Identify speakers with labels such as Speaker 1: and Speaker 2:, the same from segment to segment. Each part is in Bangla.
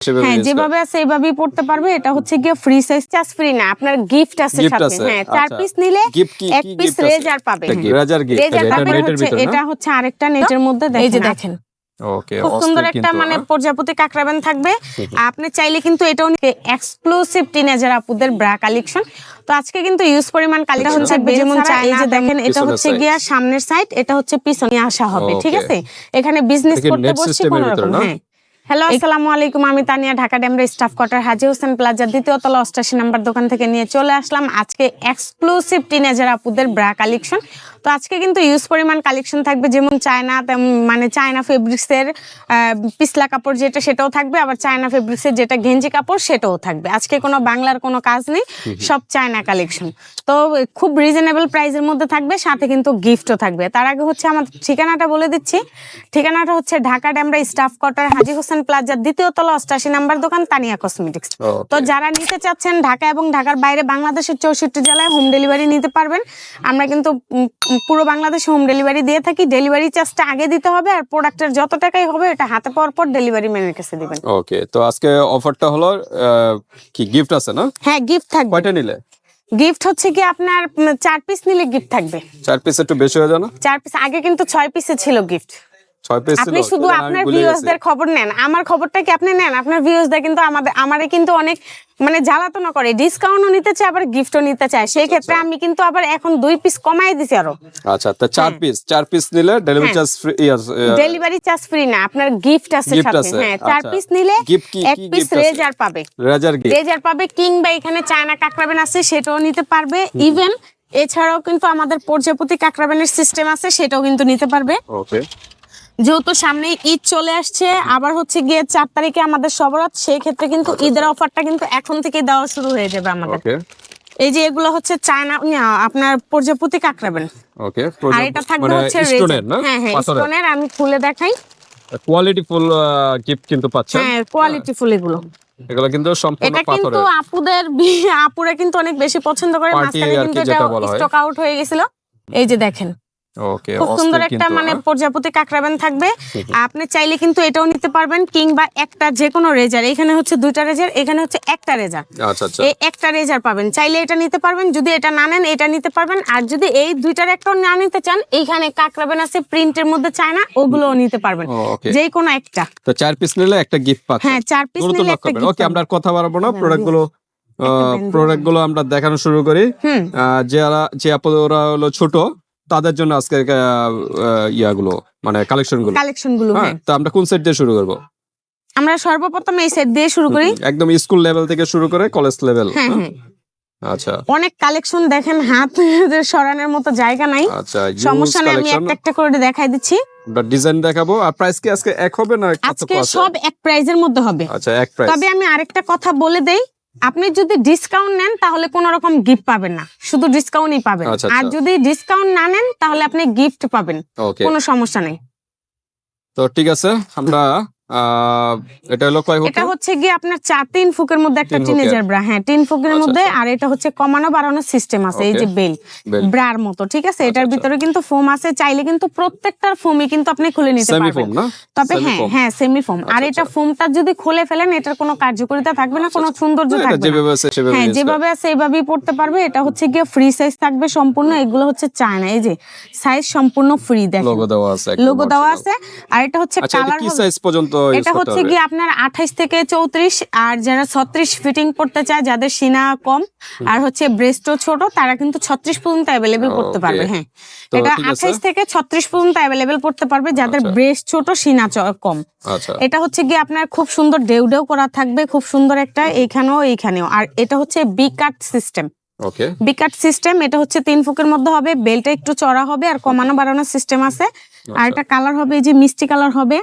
Speaker 1: হ্যাঁ যেভাবে আছে পড়তে পারবে এটা হচ্ছে গিয়ে ফ্রি সাইজ চার্জ ফ্রি না আপনার গিফট আছে সাথে হ্যাঁ চার
Speaker 2: আচ্ছা।
Speaker 1: পিস নিলে এক পিস? রেজার পাবে?
Speaker 2: রেজার
Speaker 1: হচ্ছে
Speaker 2: ভিতরে না?
Speaker 1: এটা হচ্ছে আরেকটা নেটের মধ্যে
Speaker 3: এই যে
Speaker 1: দেখেন খুব সুন্দর একটা মানে? প্রজাপতি কাকরাবেন থাকবে আপনি চাইলে কিন্তু এটাও এক্সক্লুসিভ টিনেজার আপুদের ব্রা কালেকশন তো আজকে কিন্তু ইউজ পরিমাণ কালেকশন
Speaker 2: আচ্ছা।
Speaker 1: থাকবে যেমন
Speaker 3: এই যে
Speaker 1: দেখেন এটা হচ্ছে। গিয়া সামনের সাইড এটা হচ্ছে পিছনে আসা হবে ঠিক আছে এখানে বিজনেস করতে বসছি কোনো রকম হ্যাঁ হ্যালো আসসালামু আলাইকুম। আমি তানিয়া ঢাকা ড্যামের staff quarter Haji Hossain plaza দ্বিতীয় তলা অষ্টাশি নাম্বার দোকান থেকে নিয়ে চলে আসলাম আজকে এক্সক্লুসিভ টিনেজার আপুদের ব্রা কালেকশন তো আজকে কিন্তু ইউজ পরিমাণ কালেকশন থাকবে যেমন চায়না মানে চায়না ফেব্রিক্সের পিসলা কাপড় যেটা সেটাও থাকবে আবার চায়না ফেব্রিক্সের যেটা গেঞ্জি কাপড় সেটাও থাকবে। আজকে কোনো বাংলার কোনো কাজ নেই সব চায়না কালেকশন তো খুব রিজনেবল প্রাইসের মধ্যে থাকবে সাথে কিন্তু গিফটও থাকবে। তার আগে হচ্ছে আমার ঠিকানাটা বলে দিচ্ছি। ঠিকানাটা হচ্ছে ঢাকা ড্যামরা স্টাফ কোয়ার্টার হাজি হোসেন প্লাজার দ্বিতীয় তলা অষ্টাশি নাম্বার দোকান তানিয়া কসমেটিক্স তো যারা নিতে চাচ্ছেন ঢাকা এবং ঢাকার বাইরে বাংলাদেশের চৌষট্টি জেলায় হোম ডেলিভারি নিতে পারবেন। আমরা কিন্তু পুরো বাংলাদেশে হোম ডেলিভারি দিয়ে থাকি ডেলিভারি চার্জটা আগে দিতে হবে আর প্রোডাক্টের যত টাকাই হবে এটা হাতে পাওয়ার পর ডেলিভারি ম্যানের কাছে দিবেন।
Speaker 2: ওকে তো আজকে অফারটা হলো কি গিফট আছে না?
Speaker 1: হ্যাঁ গিফট থাকবে।
Speaker 2: কয়টা নিলে?
Speaker 1: গিফট হচ্ছে কি আপনার চার পিস নিলে গিফট থাকবে।
Speaker 2: চার পিস একটু বেশি হয়ে যায় না?
Speaker 1: চার পিস আগে কিন্তু ছয় পিসে ছিল গিফট আপনি শুধু আপনার। ভিউয়ার্সদের খবর নেন। আমার খবরটা কি আপনি নেন? আপনার ভিউয়ার্সদের কিন্তু আমাদের আমারে কিন্তু অনেক মানে জ্বালাতনা করে। ডিসকাউন্টও নিতে চায় আবার গিফটও নিতে চায়। সেই ক্ষেত্রে আমি কিন্তু আবার এখন দুই পিস কমাই দিছি আরও।
Speaker 2: আচ্ছা তো চার পিস চার পিস নিলে ডেলিভারি
Speaker 1: হ্যাঁ।
Speaker 2: Charge free
Speaker 1: delivery charge free না আপনার গিফট আছে সাথে। হ্যাঁ চার
Speaker 2: আচ্ছা।
Speaker 1: পিস নিলে এক পিস? রেজার পাবে।
Speaker 2: রাজার গিফট
Speaker 1: রেজার পাবে কিংবা এখানে চায়না কাকরাবেন আছে সেটাও নিতে পারবে। ইভেন এছাড়াও কিন্তু আমাদের প্রজাপতি কাকরাবেনের সিস্টেম আছে সেটাও কিন্তু নিতে পারবে।
Speaker 2: ওকে
Speaker 1: যেহেতু সামনে ঈদ চলে আসছে আবার হচ্ছে গিয়ে চার তারিখে আমাদের সবরাত সেই ক্ষেত্রে কিন্তু ঈদের অফারটা কিন্তু এখন থেকে দেওয়া শুরু হয়ে যাবে আমাদের। এই যে এগুলো হচ্ছে চায়না আপনার প্রজাপতি কাকরাবেন
Speaker 2: ওকে
Speaker 1: আর এটা থাকবে
Speaker 2: মানে
Speaker 1: হচ্ছে হ্যাঁ হ্যাঁ স্টোনের আমি খুলে দেখাই।
Speaker 2: কোয়ালিটি ফুল গিফট কিন্তু পাচ্ছেন।
Speaker 1: হ্যাঁ কোয়ালিটি ফুল এগুলো।
Speaker 2: এগুলো কিন্তু সম্পূর্ণ
Speaker 1: এটা কিন্তু আপুদের আপুরা কিন্তু অনেক বেশি পছন্দ করে। মাঝখানে কিন্তু এটা। স্টক আউট হয়ে গেছিল। এই যে দেখেন।
Speaker 2: ওকে
Speaker 1: খুব সুন্দর একটা
Speaker 2: হ্যাঁ?
Speaker 1: মানে প্রজাপতি কাকরাবেন থাকবে। আপনি চাইলে কিন্তু এটাও নিতে পারবেন কিংবা একটা যে কোনো রেজার এখানে হচ্ছে দুইটা রেজার এখানে হচ্ছে একটা রেজার।
Speaker 2: আচ্ছা আচ্ছা।
Speaker 1: এই একটা রেজার পাবেন চাইলে এটা নিতে পারবেন যদি এটা না নেন এটা নিতে পারবেন আর যদি এই দুইটার একটাও না নিতে চান এইখানে কাকরাবেন আছে প্রিন্টের মধ্যে চায় না ওগুলোও নিতে পারবেন যে কোনো একটা।
Speaker 2: তো চার পিস নিলে একটা গিফট পাচ্ছেন।
Speaker 1: হ্যাঁ চার পিস নিলে একটা gift
Speaker 2: ওকে আমরা কথা বাড়াবো না
Speaker 1: হ্যাঁ,
Speaker 2: প্রোডাক্টগুলো
Speaker 1: brand
Speaker 2: প্রোডাক্টগুলো আমরা দেখানো শুরু করি। যারা যে ওরা হলো ছোট তাদের জন্য আজকে ইয়াগুলো মানে
Speaker 1: কালেকশনগুলো কালেকশনগুলো
Speaker 2: হ্যাঁ
Speaker 1: হ্যাঁ।
Speaker 2: তো আমরা কোন সেট দিয়ে শুরু করব?
Speaker 1: আমরা সর্বপ্রথম এই সেট দিয়ে শুরু করি।
Speaker 2: একদম স্কুল লেভেল থেকে শুরু করে কলেজ লেভেল
Speaker 1: হ্যাঁ হ্যাঁ?
Speaker 2: আচ্ছা।
Speaker 1: অনেক কালেকশন দেখেন হাত সরানোর মতো জায়গা নাই।
Speaker 2: আচ্ছা
Speaker 1: সমস্যা নেই আমি একটা একটা করে দেখাই দিচ্ছি।
Speaker 2: আমরা ডিজাইন দেখাবো। আর প্রাইস কি আজকে এক হবে না
Speaker 1: আজকে সব এক প্রাইজের মধ্যে হবে।
Speaker 2: আচ্ছা এক প্রাইস
Speaker 1: তবে আমি আরেকটা কথা বলে দেই। আপনি যদি ডিসকাউন্ট নেন তাহলে কোন রকম গিফট পাবেন না। শুধু ডিসকাউন্টই পাবেন।
Speaker 2: আচ্ছা,
Speaker 1: আর
Speaker 2: আচ্ছা।
Speaker 1: যদি ডিসকাউন্ট না নেন তাহলে আপনি গিফট পাবেন। কোনো সমস্যা নেই।
Speaker 2: তো ঠিক আছে আমরা এটা হলো কয়
Speaker 1: এটা হচ্ছে গিয়ে আপনার চার তিন ফুকের মধ্যে একটা টিনেজার ব্রা হ্যাঁ তিন ফুকের
Speaker 2: আচ্ছা,
Speaker 1: মধ্যে
Speaker 2: আচ্ছা।
Speaker 1: আর এটা হচ্ছে কমানো বাড়ানোর সিস্টেম আছে এই যে বেল ব্রার মতো ঠিক আছে? এটার
Speaker 2: আচ্ছা।
Speaker 1: ভিতরে কিন্তু ফোম আছে চাইলে কিন্তু প্রত্যেকটার ফোমই কিন্তু আপনি খুলে নিতে পারবেন।
Speaker 2: ফোম না?
Speaker 1: তবে হ্যাঁ হ্যাঁ সেমি ফোম আর এটা। ফোমটা যদি খুলে ফেলেন এটার কোনো কার্যকারিতা থাকবে না কোনো সৌন্দর্য থাকবে না।
Speaker 2: যেভাবে আছে সেভাবে
Speaker 1: হ্যাঁ যেভাবে আছে এইভাবেই পড়তে পারবে। এটা হচ্ছে গিয়ে ফ্রি সাইজ থাকবে সম্পূর্ণ। এগুলো হচ্ছে চায়না এই যে সাইজ সম্পূর্ণ ফ্রি দেখেন।
Speaker 2: লোগো দেওয়া আছে
Speaker 1: লোগো দেওয়া আছে। আর এটা হচ্ছে কালার
Speaker 2: কি সাইজ পর্যন্ত
Speaker 1: এটা হচ্ছে গিয়ে আপনার আঠাইশ থেকে চৌত্রিশ আর যারা ছত্রিশ ফিটিং করতে চায় যাদের সিনা কম আর হচ্ছে ব্রেস্টও ছোট তারা কিন্তু ছত্রিশ পর্যন্ত অ্যাভেলেবেল করতে পারবে হ্যাঁ। এটা
Speaker 2: ঠিক আছে।
Speaker 1: আঠাইশ থেকে ছত্রিশ পর্যন্ত অ্যাভেলেবেল করতে পারবে যাদের
Speaker 2: আচ্ছা।
Speaker 1: ব্রেস্ট ছোট সিনা কম।
Speaker 2: আচ্ছা।
Speaker 1: এটা হচ্ছে গিয়ে আপনার খুব সুন্দর ডেউ ডেউ করা থাকবে খুব সুন্দর একটা এইখানেও এইখানেও। আর এটা হচ্ছে B cut system
Speaker 2: okay
Speaker 1: B cut system এটা হচ্ছে তিন ফুকের মধ্যে হবে বেলটা একটু চড়া হবে আর কমানো বাড়ানোর সিস্টেম আছে।
Speaker 2: আচ্ছা।
Speaker 1: আর একটা কালার হবে এই যে মিষ্টি কালার হবে।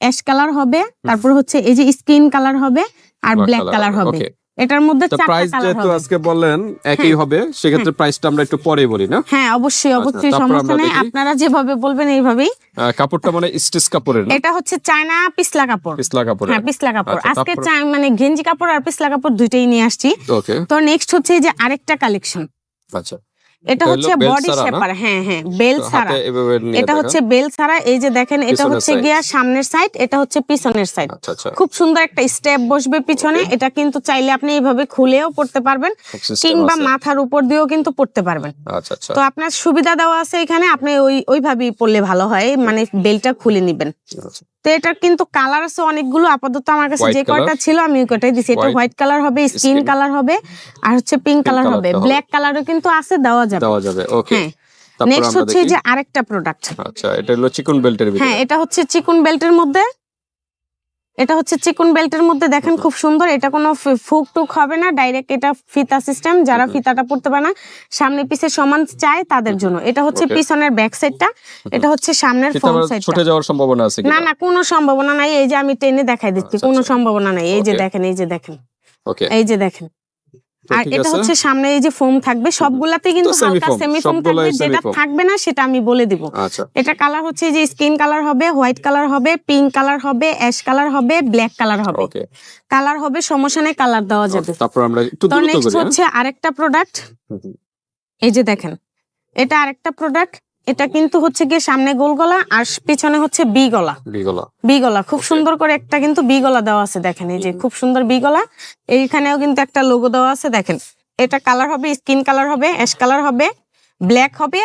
Speaker 1: অ্যাশ কালার হবে তারপর হচ্ছে এই যে স্কিন কালার হবে আর ব্ল্যাক কালার হবে এটার মধ্যে
Speaker 2: প্রাইস যেহেতু আজকে বললেন একই হবে সেক্ষেত্রে প্রাইসটা আমরা একটু পরে বলি না?
Speaker 1: হ্যাঁ অবশ্যই অবশ্যই
Speaker 2: তারপর
Speaker 1: সমস্যা নেই আপনারা যেভাবে বলবেন এইভাবেই।
Speaker 2: কাপড়টা মানে স্টিচ কাপড়ের না?
Speaker 1: এটা হচ্ছে চায়না পিছলা কাপড়।
Speaker 2: পিছলা কাপড়ের।
Speaker 1: হ্যাঁ পিছলা কাপড়।
Speaker 2: আচ্ছা,
Speaker 1: আজকে
Speaker 2: তারপর-
Speaker 1: চাই- মানে গেঞ্জি কাপড় আর পিছলা কাপড় দুইটাই নিয়ে আসছি।
Speaker 2: ওকে
Speaker 1: তো নেক্সট হচ্ছে এই যে আরেকটা কালেকশন
Speaker 2: আচ্ছা।
Speaker 1: এটা হচ্ছে বডি শেপার হ্যাঁ হ্যাঁ বেল ছাড়া। এটা হচ্ছে বেল ছাড়া এই যে দেখেন এটা হচ্ছে গিয়া সামনের সাইড এটা হচ্ছে পিছনের সাইড
Speaker 2: আচ্ছা আচ্ছা।
Speaker 1: খুব সুন্দর একটা স্টেপ বসবে পিছনে। এটা কিন্তু চাইলে আপনি এইভাবে খুলেও পড়তে পারবেন। কিংবা মাথার উপর দিয়েও কিন্তু পড়তে পারবেন।
Speaker 2: আচ্ছা
Speaker 1: তো আপনার সুবিধা দেওয়া আছে এখানে আপনি ওই ওইভাবেই পড়লে ভালো হয়। মানে বেলটা খুলে নিবেন। তো এটার কিন্তু কালার আছে অনেকগুলো। আপাতত আমার কাছে যে কয়টা ছিল আমি ওই কয়টাই দিছি। এটা হোয়াইট কালার হবে স্কিন কালার হবে আর হচ্ছে পিঙ্ক কালার হবে। ব্ল্যাক কালারও কিন্তু আছে দেওয়া যাবে।
Speaker 2: দেওয়া যাবে ওকে
Speaker 1: হ্যাঁ। নেক্সট হচ্ছে যে আরেকটা প্রোডাক্ট
Speaker 2: আচ্ছা এটা হলো চিকন বেল্টের ভিতরে।
Speaker 1: হ্যাঁ এটা হচ্ছে চিকন বেল্টের মধ্যে এটা হচ্ছে চিকন বেল্টের মধ্যে দেখেন খুব সুন্দর। এটা কোনো ফুক টুক হবে না। ডাইরেক্ট এটা ফিতা সিস্টেম যারা ফিতাটা পড়তে পারে না সামনে পিছে সমান চায় তাদের জন্য। এটা হচ্ছে পিছনের ব্যাক সাইডটা এটা হচ্ছে সামনের ফ্রন্ট সাইড
Speaker 2: ছুটে যাওয়ার সম্ভাবনা আছে
Speaker 1: না না কোনো সম্ভাবনা নাই। এই যে আমি টেনে দেখাই দিচ্ছি
Speaker 2: আচ্ছা,
Speaker 1: কোনো
Speaker 2: আচ্ছা।
Speaker 1: সম্ভাবনা নাই। এই যে দেখেন এই যে দেখেন। এই যে দেখেন। আর এটা হচ্ছে সামনে এই যে ফোম থাকবে সবগুলাতে কিন্তু হালকা সেমি ফোম থাকবে যেটা থাকবে না সেটা আমি বলে দিব।
Speaker 2: আচ্ছা।
Speaker 1: এটা কালার হচ্ছে যে স্কিন কালার হবে হোয়াইট কালার হবে পিঙ্ক কালার হবে অ্যাশ কালার হবে ব্ল্যাক কালার হবে। কালার হবে সমস্যা নেই কালার দেওয়া যাবে।
Speaker 2: তারপর আমরা একটু দ্রুত হ্যাঁ?
Speaker 1: হচ্ছে আরেকটা প্রোডাক্ট এই যে দেখেন এটা আরেকটা প্রোডাক্ট এটা কিন্তু হচ্ছে গিয়ে সামনে গোল গলা আর পিছনে হচ্ছে বি গলা। বি গলা। খুব সুন্দর করে একটা কিন্তু বি গলা দেওয়া আছে দেখেন এই যে খুব সুন্দর বি গলা। এইখানেও কিন্তু একটা লোগো দেওয়া আছে দেখেন। এটা কালার হবে স্কিন কালার হবে অ্যাশ কালার হবে ব্ল্যাক হবে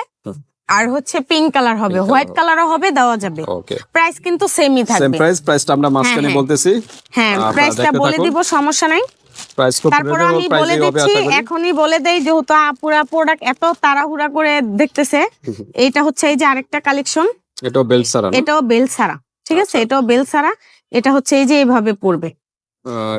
Speaker 1: আর হচ্ছে পিঙ্ক কালার হবে হোয়াইট। কালারও হবে। দেওয়া যাবে। প্রাইস কিন্তু সেমই
Speaker 2: সেম
Speaker 1: থাকবে।
Speaker 2: প্রাইস প্রাইসটা আমরা মাঝখানে
Speaker 1: হ্যাঁ।
Speaker 2: বলতেছি।
Speaker 1: হ্যাঁ প্রাইসটা বলে। দিব সমস্যা নাই।
Speaker 2: প্রাইস খুব
Speaker 1: তারপর আমি বলে দিচ্ছি এখনই বলে দেই যেহেতু আপুরা প্রোডাক্ট এত তাড়াহুড়া করে দেখতেছে এইটা হচ্ছে এই যে আরেকটা কালেকশন
Speaker 2: এটাও বেল সারা
Speaker 1: এটাও বেল ছাড়া ঠিক আছে?
Speaker 2: আচ্ছা।
Speaker 1: এটাও বেল ছাড়া এটা হচ্ছে এই যে এইভাবে পড়বে।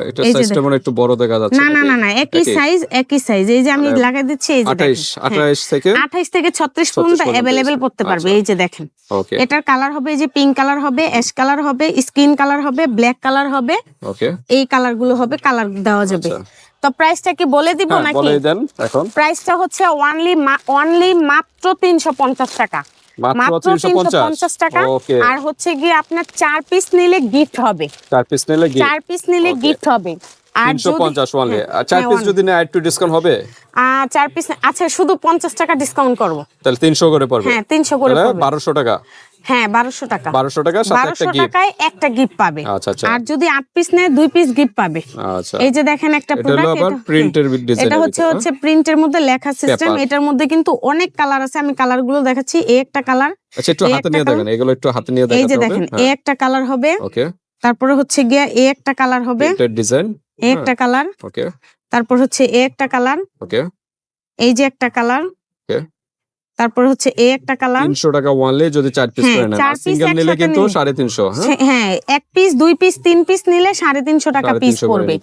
Speaker 2: এটা সাইজটা মনে একটু বড় দেখা যাচ্ছে
Speaker 1: না না না না একই? সাইজ একই সাইজ এই যে আমি লাগাই দিচ্ছি এই যে
Speaker 2: আঠাইশ আঠাইশ থেকে
Speaker 1: আঠাইশ থেকে ছত্রিশ
Speaker 2: 36
Speaker 1: পর্যন্ত অ্যাভেলেবেল করতে পারবে।
Speaker 2: আচ্ছা।
Speaker 1: এই যে দেখেন।
Speaker 2: ওকে
Speaker 1: এটার কালার হবে এই যে পিঙ্ক কালার হবে অ্যাশ কালার হবে স্কিন কালার হবে ব্ল্যাক কালার হবে।
Speaker 2: ওকে
Speaker 1: এই কালারগুলো হবে কালার দেওয়া যাবে।
Speaker 2: আচ্ছা।
Speaker 1: তো প্রাইসটা কি বলে দিব
Speaker 2: হ্যাঁ
Speaker 1: নাকি?
Speaker 2: বলে দেন এখন।
Speaker 1: প্রাইসটা হচ্ছে অনলি অনলি মাত্র তিনশো পঞ্চাশ টাকা।
Speaker 2: মাত্র
Speaker 1: মাত্র
Speaker 2: 350
Speaker 1: পঞ্চাশ। টাকা। আর হচ্ছে গিয়ে আপনার চার পিস নিলে গিফট হবে।
Speaker 2: চার পিস নিলে গিফট
Speaker 1: চার পিস নিলে গিফট হবে। আর যদি
Speaker 2: 350 ওয়ানলি আর চার
Speaker 1: হ্যাঁ,
Speaker 2: পিস যদি না একটু ডিসকাউন্ট হবে?
Speaker 1: চার পিস আচ্ছা শুধু পঞ্চাশ টাকা ডিসকাউন্ট করব।
Speaker 2: তাহলে 300 করে পড়বে।
Speaker 1: হ্যাঁ তিনশো করে
Speaker 2: তাহলে
Speaker 1: পড়বে।
Speaker 2: 1200 টাকা।
Speaker 1: হ্যাঁ বারোশো টাকা।
Speaker 2: 1200 টাকা সাথে একটা
Speaker 1: বারোশো
Speaker 2: গিফট
Speaker 1: টাকায় একটা গিফট পাবে।
Speaker 2: আচ্ছা আচ্ছা।
Speaker 1: আর যদি আট পিস নেয় দুই পিস গিফট পাবে।
Speaker 2: আচ্ছা।
Speaker 1: এই যে দেখেন একটা
Speaker 2: এটা হলো
Speaker 1: প্রোডাক্ট
Speaker 2: প্রিন্টের ডিজাইন
Speaker 1: এটা হচ্ছে হচ্ছে প্রিন্টের মধ্যে লেখা সিস্টেম এটার মধ্যে কিন্তু অনেক কালার আছে। আমি কালারগুলো দেখাচ্ছি। এই একটা কালার
Speaker 2: আচ্ছা একটু
Speaker 1: এই
Speaker 2: হাতে নিয়ে দেখেন। এগুলো একটু হাতে নিয়ে
Speaker 1: এই যে দেখেন এই একটা কালার হবে।
Speaker 2: ওকে
Speaker 1: তারপরে হচ্ছে গিয়া এই একটা কালার হবে।
Speaker 2: প্রিন্টেড ডিজাইন
Speaker 1: এই একটা কালার
Speaker 2: ওকে
Speaker 1: তারপর হচ্ছে এই একটা কালার
Speaker 2: ওকে
Speaker 1: এই যে একটা কালার
Speaker 2: Okay.
Speaker 1: তারপর হচ্ছে এই একটা কালার
Speaker 2: 300 টাকা ওয়ানলি যদি চার পিস
Speaker 1: হ্যাঁ,
Speaker 2: করে নেন। সিঙ্গেল নিলে কিন্তু
Speaker 1: নিলে।
Speaker 2: 350 হ্যাঁ?
Speaker 1: হ্যাঁ এক পিস দুই পিস তিন পিস নিলে সাড়ে তিনশো টাকা পিস পড়বে।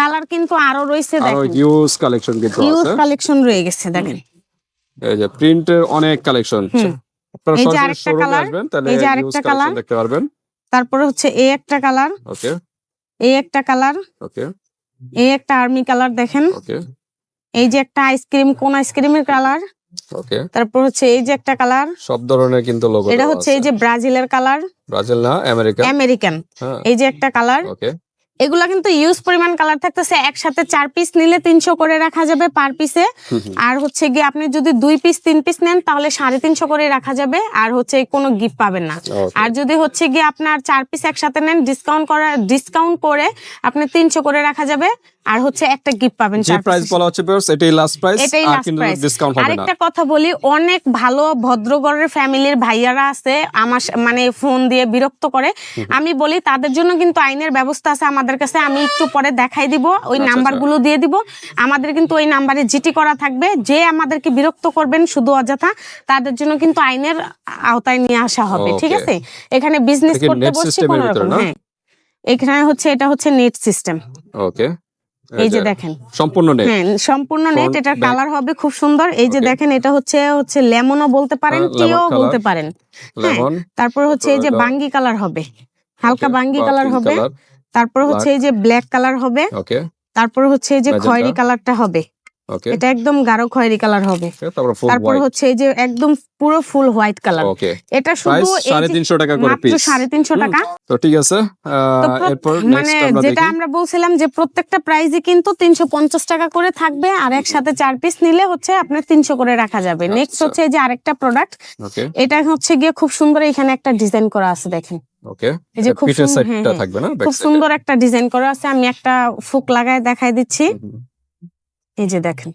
Speaker 1: কালার কিন্তু আরও রয়েছে দেখেন।
Speaker 2: হিউজ কালেকশন কিন্তু আছে।
Speaker 1: কালেকশন রয়ে গেছে দেখেন।
Speaker 2: এই যে প্রিন্টের অনেক কালেকশন। আপনারা সরাসরি
Speaker 1: আরেকটা
Speaker 2: আসবেন তাহলে
Speaker 1: এই যে আরেকটা
Speaker 2: কালেকশন
Speaker 1: colour।
Speaker 2: দেখতে পারবেন।
Speaker 1: তারপরে হচ্ছে এই একটা কালার
Speaker 2: ওকে
Speaker 1: এই একটা কালার
Speaker 2: ওকে
Speaker 1: এই একটা আর্মি কালার দেখেন।
Speaker 2: ওকে
Speaker 1: এই যে একটা আইসক্রিম কোন আইসক্রিমের কালার
Speaker 2: ওকে।
Speaker 1: তারপর হচ্ছে এই যে একটা কালার
Speaker 2: সব ধরনের কিন্তু লোগো
Speaker 1: এটা হচ্ছে এই যে ব্রাজিলের কালার।
Speaker 2: ব্রাজিল না আমেরিকা
Speaker 1: আমেরিকান।
Speaker 2: হ্যাঁ।
Speaker 1: এই যে একটা কালার।
Speaker 2: ওকে।
Speaker 1: এগুলা কিন্তু ইউজ পরিমাণ কালার থাকতেছে একসাথে চার পিস নিলে তিনশো করে রাখা যাবে পার পিসে আর হচ্ছে গিয়ে আপনি যদি দুই পিস তিন পিস নেন তাহলে সাড়ে তিনশো করে রাখা যাবে আর হচ্ছে কোনো গিফট পাবেন না। আর যদি হচ্ছে গিয়ে আপনার চার পিস একসাথে নেন ডিসকাউন্ট করা ডিসকাউন্ট করে আপনি তিনশো করে রাখা যাবে আর হচ্ছে একটা গিফট পাবেন
Speaker 2: যে প্রাইস বলা হচ্ছে ভিউয়ার্স এটাই লাস্ট প্রাইস
Speaker 1: এটাই
Speaker 2: আর
Speaker 1: লাস্ট
Speaker 2: কিন্তু
Speaker 1: প্রাইস
Speaker 2: ডিসকাউন্ট হবে না।
Speaker 1: আরেকটা কথা বলি অনেক ভালো ভদ্রগড়ের ফ্যামিলির ভাইয়ারা আছে আমার মানে ফোন দিয়ে বিরক্ত করে। আমি বলি তাদের জন্য কিন্তু আইনের ব্যবস্থা আছে আমাদের কাছে আমি একটু পরে দেখাই দিব ওই
Speaker 2: আচ্ছা,
Speaker 1: নাম্বারগুলো দিয়ে দিব। আমাদের কিন্তু ওই নাম্বারে জিটি করা থাকবে যে আমাদেরকে বিরক্ত করবেন শুধু অযথা তাদের জন্য কিন্তু আইনের আওতায় নিয়ে আসা হবে ঠিক আছে? এখানে বিজনেস করতে বসছি কোনো রকম হ্যাঁ। এখানে হচ্ছে এটা হচ্ছে নেট সিস্টেম
Speaker 2: ওকে
Speaker 1: এই যে দেখেন।
Speaker 2: সম্পূর্ণ নেট
Speaker 1: হ্যাঁ সম্পূর্ণ নেট এটার কালার হবে খুব সুন্দর। এই যে দেখেন এটা হচ্ছে হচ্ছে লেমনও বলতে পারেন
Speaker 2: হ্যাঁ,
Speaker 1: টিও বলতে পারেন।
Speaker 2: লেমন
Speaker 1: তারপর হচ্ছে এই যে বাঙ্গি কালার হবে। হালকা বাঙ্গি কালার হবে। তারপর হচ্ছে এই যে ব্ল্যাক কালার হবে।
Speaker 2: ওকে
Speaker 1: তারপর হচ্ছে এই যে। খয়েরি কালারটা হবে।
Speaker 2: ওকে
Speaker 1: এটা একদম গাঢ় খয়েরি কালার হবে।
Speaker 2: তারপর
Speaker 1: হচ্ছে এই যে একদম পুরো ফুল হোয়াইট কালার
Speaker 2: ওকে
Speaker 1: এটা শুধু এই
Speaker 2: সাড়ে
Speaker 1: যে
Speaker 2: তিনশো টাকা করে পিস
Speaker 1: সাড়ে তিনশো টাকা।
Speaker 2: তো ঠিক আছে এরপর
Speaker 1: মানে
Speaker 2: নেক্সট আমরা
Speaker 1: যেটা আমরা বলছিলাম যে প্রত্যেকটা প্রাইজে কিন্তু তিনশো পঞ্চাশ টাকা করে থাকবে আর একসাথে চার পিস নিলে হচ্ছে আপনার তিনশো করে রাখা যাবে। নেক্সট
Speaker 2: আচ্ছা।
Speaker 1: হচ্ছে এই যে আরেকটা প্রোডাক্ট
Speaker 2: ওকে
Speaker 1: এটা হচ্ছে গিয়ে খুব সুন্দর এখানে একটা ডিজাইন করা আছে দেখেন।
Speaker 2: ওকে
Speaker 1: এই যে খুব সুন্দর- হ্যাঁ, হ্যাঁ।
Speaker 2: থাকবে না
Speaker 1: খুব সুন্দর একটা ডিজাইন করা আছে। আমি একটা ফুক লাগায় দেখাই দিচ্ছি। এই যে দেখেন।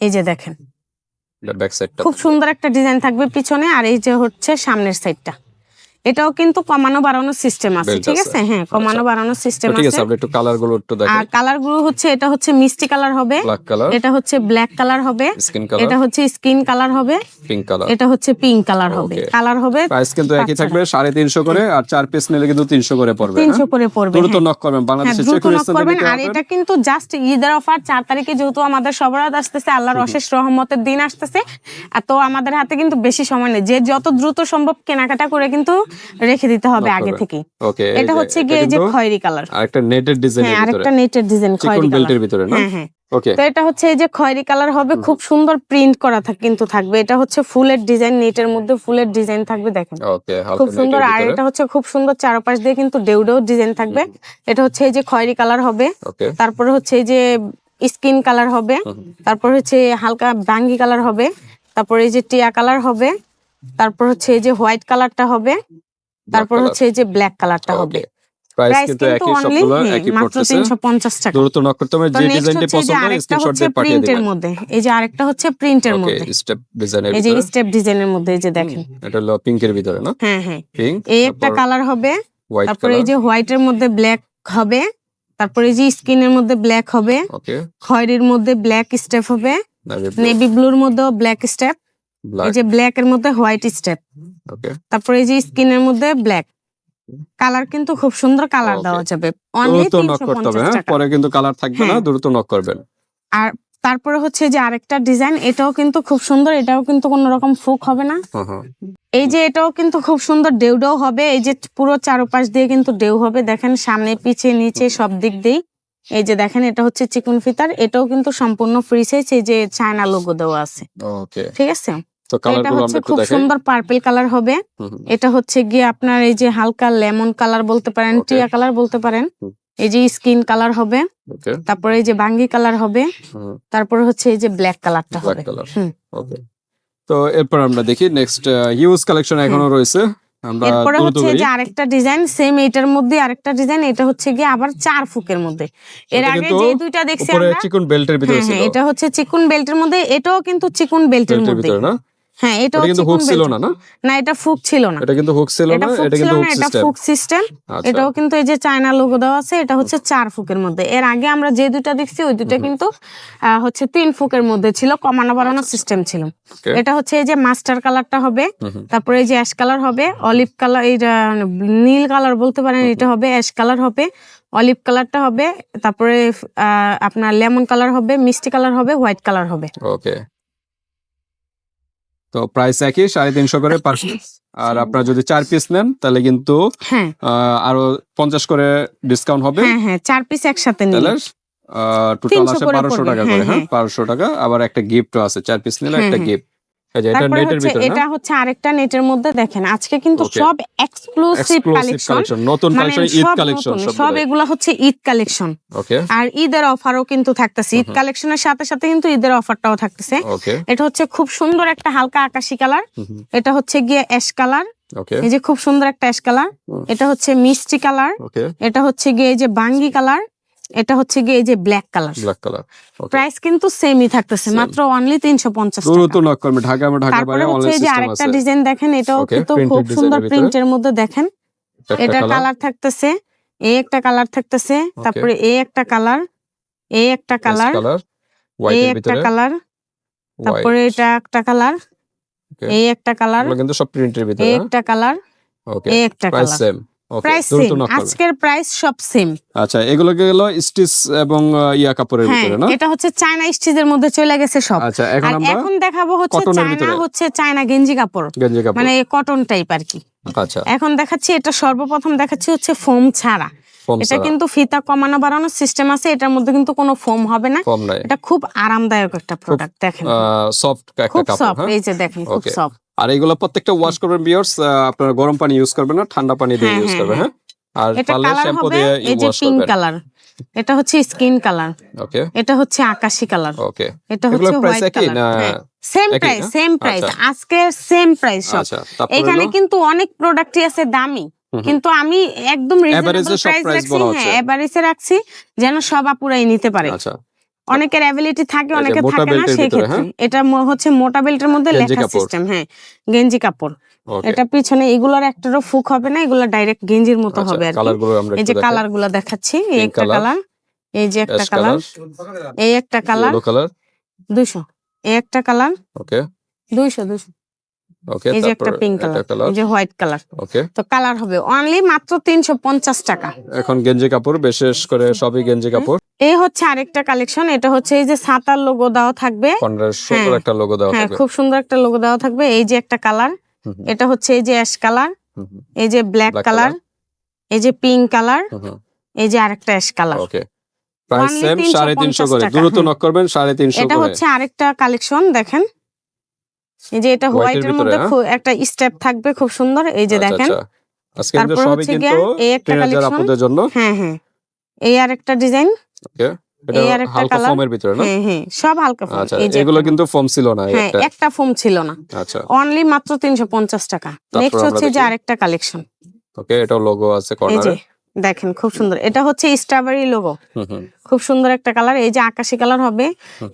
Speaker 1: এই যে দেখেন। খুব সুন্দর একটা ডিজাইন থাকবে পিছনে আর এই যে হচ্ছে সামনের সাইডটা এটাও কিন্তু কমানো বাড়ানোর সিস্টেম আছে ঠিক
Speaker 2: আছে।
Speaker 1: আছে? হ্যাঁ কমানো
Speaker 2: আচ্ছা।
Speaker 1: বাড়ানোর সিস্টেম
Speaker 2: তো ঠিক আছে
Speaker 1: আছে।
Speaker 2: একটু কালারগুলো একটু
Speaker 1: আর কালারগুলো হচ্ছে এটা হচ্ছে মিষ্টি কালার হবে।
Speaker 2: ব্ল্যাক কালার
Speaker 1: এটা হচ্ছে ব্ল্যাক কালার হবে।
Speaker 2: স্কিন
Speaker 1: এটা হচ্ছে স্কিন কালার হবে।
Speaker 2: পিঙ্ক কালার
Speaker 1: এটা হচ্ছে পিঙ্ক কালার হবে। কালার হবে
Speaker 2: প্রাইস কিন্তু একই। থাকবে সাড়ে তিনশো করে আর চার পিস নিলে কিন্তু তিনশো করে পড়বে
Speaker 1: তিনশো
Speaker 2: হ্যাঁ?
Speaker 1: করে পড়বে
Speaker 2: দ্রুত
Speaker 1: হ্যাঁ।
Speaker 2: নক করবেন
Speaker 1: হ্যাঁ
Speaker 2: বাংলাদেশের
Speaker 1: দ্রুত
Speaker 2: চেকুন
Speaker 1: নক করবেন। আর এটা কিন্তু জাস্ট ঈদের অফার চার তারিখে যেহেতু আমাদের সবার হাত আসতেছে আল্লাহর অশেষ রহমতের দিন আসতেছে। তো আমাদের হাতে কিন্তু বেশি সময় নেই। যে যত দ্রুত সম্ভব কেনাকাটা করে কিন্তু রেখে দিতে হবে আগে
Speaker 2: করবেন।
Speaker 1: থেকে
Speaker 2: ওকে
Speaker 1: এটা হচ্ছে গিয়ে যে খয়েরি কালার।
Speaker 2: আরেকটা নেটের ডিজাইনের
Speaker 1: হ্যাঁ আরেকটা নেটের ডিজাইন খয়েরি কালার।
Speaker 2: ভিতরে না?
Speaker 1: হ্যাঁ হ্যাঁ।
Speaker 2: ওকে।
Speaker 1: তো এটা হচ্ছে এই যে খয়েরি কালার হবে খুব সুন্দর প্রিন্ট করা থাক কিন্তু থাকবে। এটা হচ্ছে ফুলের ডিজাইন নেটের মধ্যে ফুলের ডিজাইন থাকবে দেখেন।
Speaker 2: ওকে
Speaker 1: খুব সুন্দর। আর এটা হচ্ছে খুব সুন্দর চারপাশ দিয়ে কিন্তু ডেউডেও ডিজাইন থাকবে। এটা হচ্ছে এই যে খয়েরি কালার হবে।
Speaker 2: ওকে।
Speaker 1: তারপরে হচ্ছে এই যে স্কিন কালার হবে। তারপর হচ্ছে হালকা বাঙ্গি কালার হবে। তারপর এই যে টিয়া কালার হবে। তারপর হচ্ছে এই যে হোয়াইট কালারটা হবে তারপর হচ্ছে এই যে ব্ল্যাক কালারটা হবে।
Speaker 2: প্রাইস
Speaker 1: প্রাইস
Speaker 2: কিন্তু
Speaker 1: কিন্তু
Speaker 2: একই সবগুলো একই পড়তেছে
Speaker 1: তিনশো পঞ্চাশ টাকা।
Speaker 2: দ্রুত নক করতে হবে যে ডিজাইনটি
Speaker 1: হচ্ছে এই যে
Speaker 2: পছন্দ হয় স্ক্রিনশট দিয়ে পাঠিয়ে
Speaker 1: প্রিন্টের মধ্যে। এই যে আরেকটা হচ্ছে প্রিন্টের মধ্যে।
Speaker 2: স্টেপ ডিজাইনের
Speaker 1: এই যে
Speaker 2: ভিতরে।
Speaker 1: স্টেপ ডিজাইনের মধ্যে এই যে দেখেন।
Speaker 2: এটা হলো পিঙ্কের ভিতরে না?
Speaker 1: হ্যাঁ হ্যাঁ।
Speaker 2: পিঙ্ক
Speaker 1: এই একটা কালার হবে তারপরে এই যে হোয়াইটের মধ্যে ব্ল্যাক হবে তারপরে এই যে স্কিনের মধ্যে ব্ল্যাক হবে
Speaker 2: ওকে
Speaker 1: খয়েরির মধ্যে ব্ল্যাক স্টেপ হবে
Speaker 2: নেভি
Speaker 1: নেভি ব্লুর মধ্যেও ব্ল্যাক স্টেপ এই যে ব্ল্যাক এর মধ্যে হোয়াইট স্টেপ তারপরে এই যে স্কিনের মধ্যে ব্ল্যাক কালার কিন্তু খুব সুন্দর কালার দেওয়া যাবে। অনলি
Speaker 2: নক করতে হবে হ্যাঁ? পরে কিন্তু কালার থাকবে না
Speaker 1: হ্যাঁ।
Speaker 2: দ্রুত নক করবেন।
Speaker 1: আর তারপরে হচ্ছে যে আরেকটা ডিজাইন এটাও কিন্তু খুব সুন্দর এটাও কিন্তু কোনো রকম ফুক হবে না।
Speaker 2: হ্যাঁ
Speaker 1: এই যে এটাও কিন্তু খুব সুন্দর ডেউডাও হবে এই যে পুরো চারপাশ দিয়ে কিন্তু ডেউ হবে দেখেন সামনে পিছে নিচে সব দিক দিয়ে এই যে দেখেন এটা হচ্ছে চিকন ফিতার এটাও কিন্তু সম্পূর্ণ ফ্রি সাইজ এই যে চায়না লোগো দেওয়া আছে। ঠিক আছে?
Speaker 2: তো
Speaker 1: কালারগুলো
Speaker 2: আমরা
Speaker 1: খুব সুন্দর পার্পল কালার হবে। এটা হচ্ছে গিয়ে আপনার এই যে হালকা লেমন কালার বলতে পারেন টিয়া কালার বলতে পারেন। এই যে স্কিন কালার হবে। তারপরে এই যে বাঙ্গি কালার হবে। তারপরে হচ্ছে এই যে ব্ল্যাক কালারটা হবে।
Speaker 2: ওকে তো এরপর আমরা দেখি নেক্সট হিউজ কালেকশন এখনও রয়েছে।
Speaker 1: এরপরে হচ্ছে যে আরেকটা ডিজাইন সেম এটার মধ্যে আরেকটা ডিজাইন এটা হচ্ছে গিয়ে আবার চার ফুকের মধ্যে। এর আগে যে দুইটা দেখছি
Speaker 2: উপরে
Speaker 1: আমরা
Speaker 2: চিকন বেল্টের ভিতরে
Speaker 1: হ্যাঁ হ্যাঁ এটা হচ্ছে চিকুন বেল্টের মধ্যে এটাও কিন্তু চিকুন বেল্টের মধ্যে। হ্যাঁ
Speaker 2: এটা কিন্তু হুক ছিল না না?
Speaker 1: না এটা ফুক ছিল না।
Speaker 2: এটা কিন্তু হুক ছিল না এটা কিন্তু
Speaker 1: এটা ফুক সিস্টেম
Speaker 2: আচ্ছা।
Speaker 1: এটাও কিন্তু এই যে চায়না লোগো দেওয়া আছে এটা হচ্ছে চার ফুকের মধ্যে। এর আগে আমরা যে দুইটা দেখছি ওই দুইটা কিন্তু হচ্ছে তিন ফুকের মধ্যে ছিল কমানো বাড়ানোর সিস্টেম ছিল। এটা হচ্ছে এই যে মাস্টার কালারটা হবে। তারপরে এই যে অ্যাশ কালার হবে অলিভ কালার এইটা নীল কালার বলতে পারেন এটা হবে অ্যাশ কালার হবে অলিভ কালারটা হবে তারপরে আহ, আপনার লেমন কালার হবে মিষ্টি কালার হবে হোয়াইট কালার হবে।
Speaker 2: ওকে তো প্রাইস একই সাড়ে তিনশো করে পার পিস আর আপনারা যদি চার পিস নেন তাহলে কিন্তু
Speaker 1: হ্যাঁ।
Speaker 2: আরও পঞ্চাশ করে ডিসকাউন্ট হবে।
Speaker 1: হ্যাঁ হ্যাঁ চার পিস একসাথে নিলে।
Speaker 2: টোটাল
Speaker 1: 300
Speaker 2: আসে বারোশো টাকা করে হ্যাঁ। বারোশো টাকা। আবার একটা গিফটও আছে চার পিস নিলে একটা। গিফট এটা
Speaker 1: হচ্ছে এটা
Speaker 2: না?
Speaker 1: হচ্ছে আরেকটা নেটের মধ্যে দেখেন আজকে কিন্তু সব এক্সক্লুসিভ কালেকশন
Speaker 2: নতুন
Speaker 1: মানে
Speaker 2: কালেকশন ঈদ
Speaker 1: সব
Speaker 2: কালেকশন সব
Speaker 1: সব এগুলা হচ্ছে ঈদ কালেকশন আর ঈদের অফারও কিন্তু থাকতেছে ঈদ কালেকশনের সাথে সাথে কিন্তু ঈদের অফারটাও থাকতেছে। এটা হচ্ছে খুব সুন্দর একটা হালকা আকাশি কালার এটা হচ্ছে গিয়ে অ্যাশ কালার এই যে খুব সুন্দর একটা অ্যাশ কালার এটা হচ্ছে মিষ্টি কালার এটা হচ্ছে গিয়ে এই যে বাঙ্গি কালার এটা হচ্ছে গিয়ে এই যে black colour
Speaker 2: black colour
Speaker 1: price কিন্তু সেমই থাকতেছে মাত্র অনলি তিনশো পঞ্চাশ
Speaker 2: দ্রুত নক করবে ঢাকা আমরা ঢাকা
Speaker 1: তারপরে
Speaker 2: বাইরে অনলাইন
Speaker 1: এই যে আরেকটা ডিজাইন দেখেন এটাও কিন্তু খুব সুন্দর এর প্রিন্টের মধ্যে দেখেন। এটা
Speaker 2: কালার
Speaker 1: থাকতেছে এই একটা কালার থাকতেছে তারপরে এই একটা কালার এই একটা কালার
Speaker 2: কালার
Speaker 1: এই একটা কালার তারপরে এটা একটা কালার এই একটা কালার
Speaker 2: কিন্তু সব প্রিন্টের ভিতরে
Speaker 1: এই একটা কালার
Speaker 2: ওকে
Speaker 1: এই একটা
Speaker 2: প্রাইস
Speaker 1: কালার প্রাইস সেম আজকের প্রাইস সব সেম
Speaker 2: আচ্ছা এগুলো গেল স্টিচ এবং ইয়া কাপড়ের
Speaker 1: হ্যাঁ
Speaker 2: ভিতরে না?
Speaker 1: এটা হচ্ছে চায়না স্টিচের মধ্যে চলে গেছে সব।
Speaker 2: আচ্ছা এখন আমরা
Speaker 1: এখন দেখাবো হচ্ছে চায়না হচ্ছে চায়না গেঞ্জি কাপড়।
Speaker 2: গেঞ্জি কাপড়।
Speaker 1: মানে কটন টাইপ আর কি।
Speaker 2: আচ্ছা।
Speaker 1: এখন দেখাচ্ছি এটা সর্বপ্রথম দেখাচ্ছি হচ্ছে ফোম ছাড়া। এটা কিন্তু ফিতা কমানো বাড়ানোর সিস্টেম আছে এটার মধ্যে কিন্তু কোনো ফোম হবে না। এটা খুব আরামদায়ক একটা প্রোডাক্ট দেখেন।
Speaker 2: সফট
Speaker 1: খুব সফট
Speaker 2: হ্যাঁ?
Speaker 1: এই যে দেখেন খুব সফট
Speaker 2: আর এগুলো প্রত্যেকটা ওয়াশ করবেন বিয়ার্স আপনারা গরম পানি ইউজ করবেন না ঠান্ডা পানি দিয়ে
Speaker 1: হ্যাঁ,
Speaker 2: ইউজ
Speaker 1: হ্যাঁ,
Speaker 2: করবেন হ্যাঁ। আর পারলে শ্যাম্পু দিয়ে ওয়াশ করবেন।
Speaker 1: কালার এটা হচ্ছে স্কিন কালার
Speaker 2: ওকে
Speaker 1: এটা হচ্ছে আকাশি কালার
Speaker 2: ওকে
Speaker 1: এটা হচ্ছে white colour same price same price. আজকে সেম প্রাইস সব।
Speaker 2: আচ্ছা
Speaker 1: এখানে কিন্তু অনেক প্রোডাক্টই আছে দামি। কিন্তু আমি একদম রিজনেবল প্রাইস রাখছি হ্যাঁ। এভারেজে রাখছি যেন সব আপুরাই নিতে পারে।
Speaker 2: আচ্ছা।
Speaker 1: অনেকের অ্যাবিলিটি থাকে
Speaker 2: অনেকের
Speaker 1: অনেকে থাকে না সেই
Speaker 2: হ্যাঁ?
Speaker 1: ক্ষেত্রে এটা হচ্ছে মোটা বেল্টের মধ্যে লেখা সিস্টেম হ্যাঁ গেঞ্জি কাপড়। এটা পিছনে এগুলোর একটারও ফুক হবে না এগুলো ডাইরেক্ট গেঞ্জির মতো হবে আর এই যে কালারগুলো দেখাচ্ছি এই একটা কালার এই যে একটা কালার এই একটা কালার দুইশো এই একটা কালার
Speaker 2: ওকে
Speaker 1: দুইশো দুইশো
Speaker 2: ওকে
Speaker 1: এই যে একটা পিঙ্ক কালার এই যে হোয়াইট কালার
Speaker 2: ওকে
Speaker 1: তো কালার হবে অনলি মাত্র তিনশো পঞ্চাশ টাকা।
Speaker 2: এখন গেঞ্জি কাপড় বিশেষ করে সবই গেঞ্জি কাপড়।
Speaker 1: এই হচ্ছে আরেকটা কালেকশন এটা হচ্ছে এই যে সাতার লোগো দেওয়া থাকবে।
Speaker 2: সুন্দর
Speaker 1: হ্যাঁ।
Speaker 2: একটা লোগো দেওয়া
Speaker 1: হ্যাঁ
Speaker 2: থাকবে।
Speaker 1: খুব সুন্দর একটা লোগো দেওয়া থাকবে। এই যে একটা কালার এটা হচ্ছে এই যে অ্যাশ কালার এই যে ব্ল্যাক কালার এই যে পিঙ্ক কালার এই যে আরেকটা ash colour
Speaker 2: okay price same
Speaker 1: 350
Speaker 2: সাড়ে তিনশো করে। দ্রুত। নক করবেন সাড়ে তিনশো
Speaker 1: এটা হচ্ছে আরেকটা কালেকশন দেখেন। এই যে এটা
Speaker 2: এর
Speaker 1: হোয়াইটের মধ্যে
Speaker 2: হ্যাঁ?
Speaker 1: একটা স্টেপ থাকবে খুব সুন্দর। এই যে
Speaker 2: আচ্ছা,
Speaker 1: দেখেন
Speaker 2: আচ্ছা। আজকে কিন্তু
Speaker 1: তারপর
Speaker 2: সবই
Speaker 1: হচ্ছে
Speaker 2: কিন্তু
Speaker 1: গিয়া এই একটা কালেকশন
Speaker 2: জন্য।
Speaker 1: হ্যাঁ হ্যাঁ। এই আরেকটা ডিজাইন
Speaker 2: ওকে
Speaker 1: এই আরেকটা
Speaker 2: হালকা
Speaker 1: colour।
Speaker 2: ফোমের ভিতরে না?
Speaker 1: হ্যাঁ হ্যাঁ সব হালকা ফোম
Speaker 2: আচ্ছা
Speaker 1: এই যে
Speaker 2: এগুলো
Speaker 1: একটা।
Speaker 2: কিন্তু ফোম ছিল না
Speaker 1: হ্যাঁ
Speaker 2: একটা।
Speaker 1: একটা ফোম ছিল না।
Speaker 2: আচ্ছা।
Speaker 1: অনলি মাত্র তিনশো পঞ্চাশ টাকা। নেক্সট হচ্ছে যে আরেকটা কালেকশন
Speaker 2: ওকে এটা লোগো আছে
Speaker 1: এই যে
Speaker 2: কর্নারে
Speaker 1: দেখেন খুব সুন্দর। এটা হচ্ছে স্ট্রবেরি লোগো
Speaker 2: হুম হুম।
Speaker 1: খুব সুন্দর একটা কালার এই যে আকাশি কালার হবে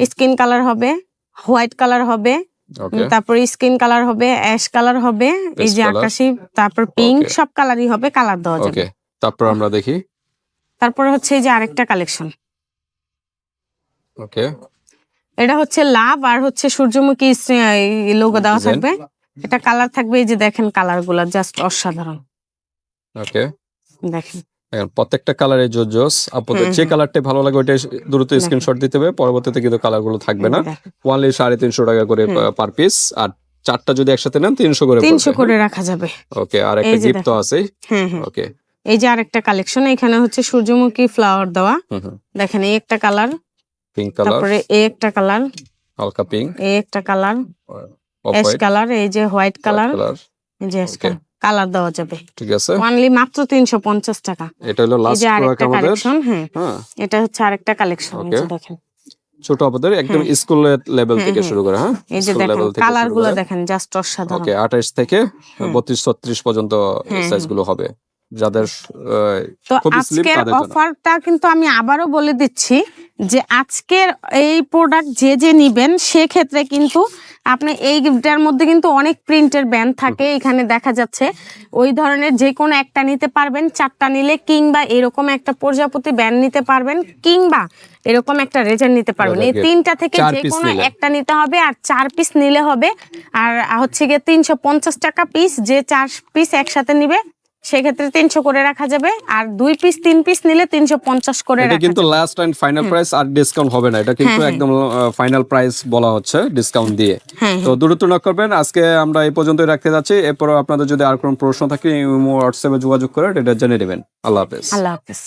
Speaker 1: স্কিন কালার হবে হোয়াইট কালার হবে তারপর স্কিন কালার হবে অ্যাশ কালার হবে এই যে আকাশি তারপর পিঙ্ক সব কালারই হবে কালার দেওয়া যাবে।
Speaker 2: তারপর আমরা দেখি।
Speaker 1: তারপর হচ্ছে এই যে আরেকটা কালেকশন
Speaker 2: ওকে
Speaker 1: এটা হচ্ছে লাভ আর হচ্ছে সূর্যমুখী লোগো দেওয়া থাকবে। এটা কালার থাকবে এই যে দেখেন কালারগুলা জাস্ট অসাধারণ।
Speaker 2: ওকে
Speaker 1: দেখেন।
Speaker 2: এখন প্রত্যেকটা কালারে জোর জোস
Speaker 1: হুম,
Speaker 2: যে কালারটা ভালো লাগে ওইটা দ্রুত স্ক্রিনশট দিতে হবে। পরবর্তীতে কিন্তু কালারগুলো থাকবে না। ওয়ানলি সাড়ে তিনশো টাকা করে। পার পিস আর চারটা যদি একসাথে নেন তিনশো করে
Speaker 1: তিনশো করে রাখা যাবে।
Speaker 2: ওকে আর একটা গিফট তো। আছে
Speaker 1: হ্যাঁ হ্যাঁ
Speaker 2: ওকে
Speaker 1: এই যে আরেকটা কালেকশন এখানে হচ্ছে সূর্যমুখী ফ্লাওয়ার দেওয়া। দেখেন এই একটা কালার
Speaker 2: পিঙ্ক কালার
Speaker 1: তারপরে এই একটা কালার
Speaker 2: হালকা পিঙ্ক
Speaker 1: এই একটা কালার অ্যাশ কালার এই যে হোয়াইট কালার
Speaker 2: কালার
Speaker 1: এই যে অ্যাশ
Speaker 2: Okay.
Speaker 1: কালার দেওয়া যাবে।
Speaker 2: ঠিক আছে।
Speaker 1: অনলি মাত্র তিনশো পঞ্চাশ টাকা।
Speaker 2: এটা হলো
Speaker 1: এই
Speaker 2: লাস্ট প্রোডাক্ট আমাদের।
Speaker 1: কালেকশন হ্যাঁ। এটা হচ্ছে আরেকটা কালেকশন
Speaker 2: Okay.
Speaker 1: দেখেন।
Speaker 2: ছোট আপনাদের একদম। স্কুলের লেভেল থেকে। শুরু করে হ্যাঁ?
Speaker 1: এই যে দেখেন
Speaker 2: কালারগুলো
Speaker 1: দেখেন জাস্ট অসাধারণ।
Speaker 2: ওকে আঠাইশ থেকে
Speaker 1: হ্যাঁ।
Speaker 2: বত্রিশ ছত্রিশ পর্যন্ত সাইজগুলো হবে। যাদের
Speaker 1: তো আজকের। অফারটা কিন্তু আমি আবারও বলে দিচ্ছি যে আজকের এই প্রোডাক্ট যে যে নিবেন সেক্ষেত্রে কিন্তু আপনি এইটার মধ্যে কিন্তু অনেক প্রিন্টের ব্যান্ড থাকে এখানে দেখা যাচ্ছে। ওই ধরনের যে কোনো একটা নিতে পারবেন চারটা নিলে কিংবা এরকম একটা প্রজাপতি ব্যান্ড নিতে পারবেন কিংবা এরকম একটা রেজার নিতে পারবেন। এই তিনটা থেকে যে কোনো একটা নিতে হবে আর চার পিস নিলে হবে। আর হচ্ছে গিয়ে তিনশো পঞ্চাশ টাকা পিস যে চার পিস একসাথে নিবে সেক্ষেত্রে তিনশো করে রাখা যাবে। আর দুই পিস তিন পিস নিলে তিনশো পঞ্চাশ করে
Speaker 2: এটা কিন্তু লাস্ট এন্ড ফাইনাল প্রাইস আর ডিসকাউন্ট হবে না। এটা কিন্তু
Speaker 1: হ্যাঁ,
Speaker 2: একদম ফাইনাল প্রাইস বলা হচ্ছে ডিসকাউন্ট দিয়ে।
Speaker 1: হ্যাঁ
Speaker 2: তো দূরত্ব না করবেন। আজকে আমরা এই পর্যন্তই রাখতে যাচ্ছি। এরপর আপনাদের যদি আর কোনো প্রশ্ন থাকে হোয়াটসঅ্যাপে যোগাযোগ করে এটা জেনে নেবেন। আল্লাহ হাফেজ।
Speaker 1: আল্লাহ হাফেজ।